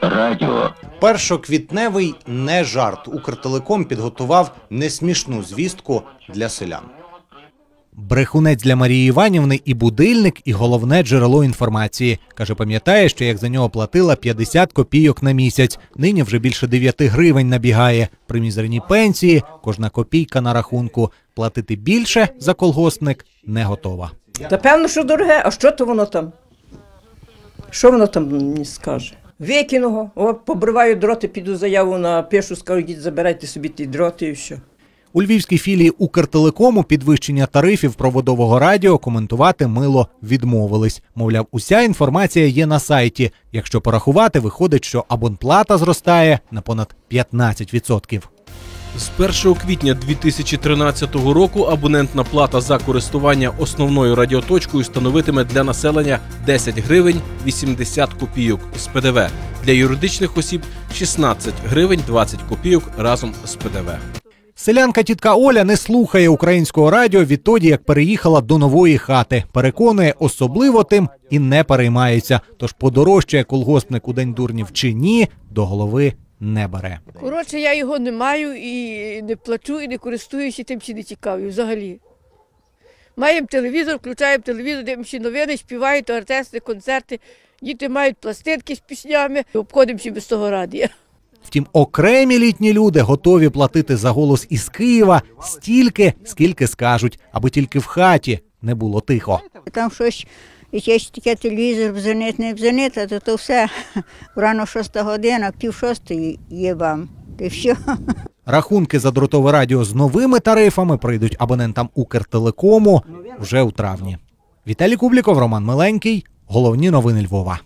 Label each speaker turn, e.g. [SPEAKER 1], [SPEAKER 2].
[SPEAKER 1] Радіо.
[SPEAKER 2] Першоквітневий не жарт. Укртелеком підготував несмішну звістку для селян. Брехунець для Марії Іванівни і будильник, і головне джерело інформації. Каже, пам'ятає, що як за нього платила 50 копійок на місяць. Нині вже більше 9 гривень набігає. При мізерній пенсії кожна копійка на рахунку. Платити більше за колгоспник не готова.
[SPEAKER 3] Та певно, що дороге, а що то воно там? Що воно там мені скаже? Викину о, побриваю дроти, піду заяву напишу, скажу, йдіть, забирайте собі ті дроти і все.
[SPEAKER 2] У львівській філії Укртелекому підвищення тарифів проводового радіо коментувати мило відмовились. Мовляв, уся інформація є на сайті. Якщо порахувати, виходить, що абонплата зростає на понад 15%.
[SPEAKER 4] З 1 квітня 2013 року абонентна плата за користування основною радіоточкою становитиме для населення 10 гривень 80 копійок з ПДВ. Для юридичних осіб 16 гривень 20 копійок разом з ПДВ.
[SPEAKER 2] Селянка тітка Оля не слухає українського радіо відтоді, як переїхала до нової хати. Переконує, особливо тим і не переймається. Тож подорожчає колгоспник у день дурнів чи ні, до голови не бере.
[SPEAKER 5] Коротше, я його не маю і не плачу, і не користуюся тим, чи не цікаві взагалі. Маємо телевізор, включаємо телевізор, дивимося новини, співають артисти, концерти. Діти мають пластинки з піснями, обходимося без того радіо.
[SPEAKER 2] Втім, окремі літні люди готові платити за голос із Києва стільки, скільки скажуть, аби тільки в хаті не було тихо.
[SPEAKER 6] Там щось, якийсь таке телевізор бзенит, не бзенит, а то, то все рано шоста година, пів шостої є вам. І все.
[SPEAKER 2] Рахунки за дротове радіо з новими тарифами прийдуть абонентам Укртелекому вже у травні. Віталій Кубліков, Роман Миленький. Головні новини Львова.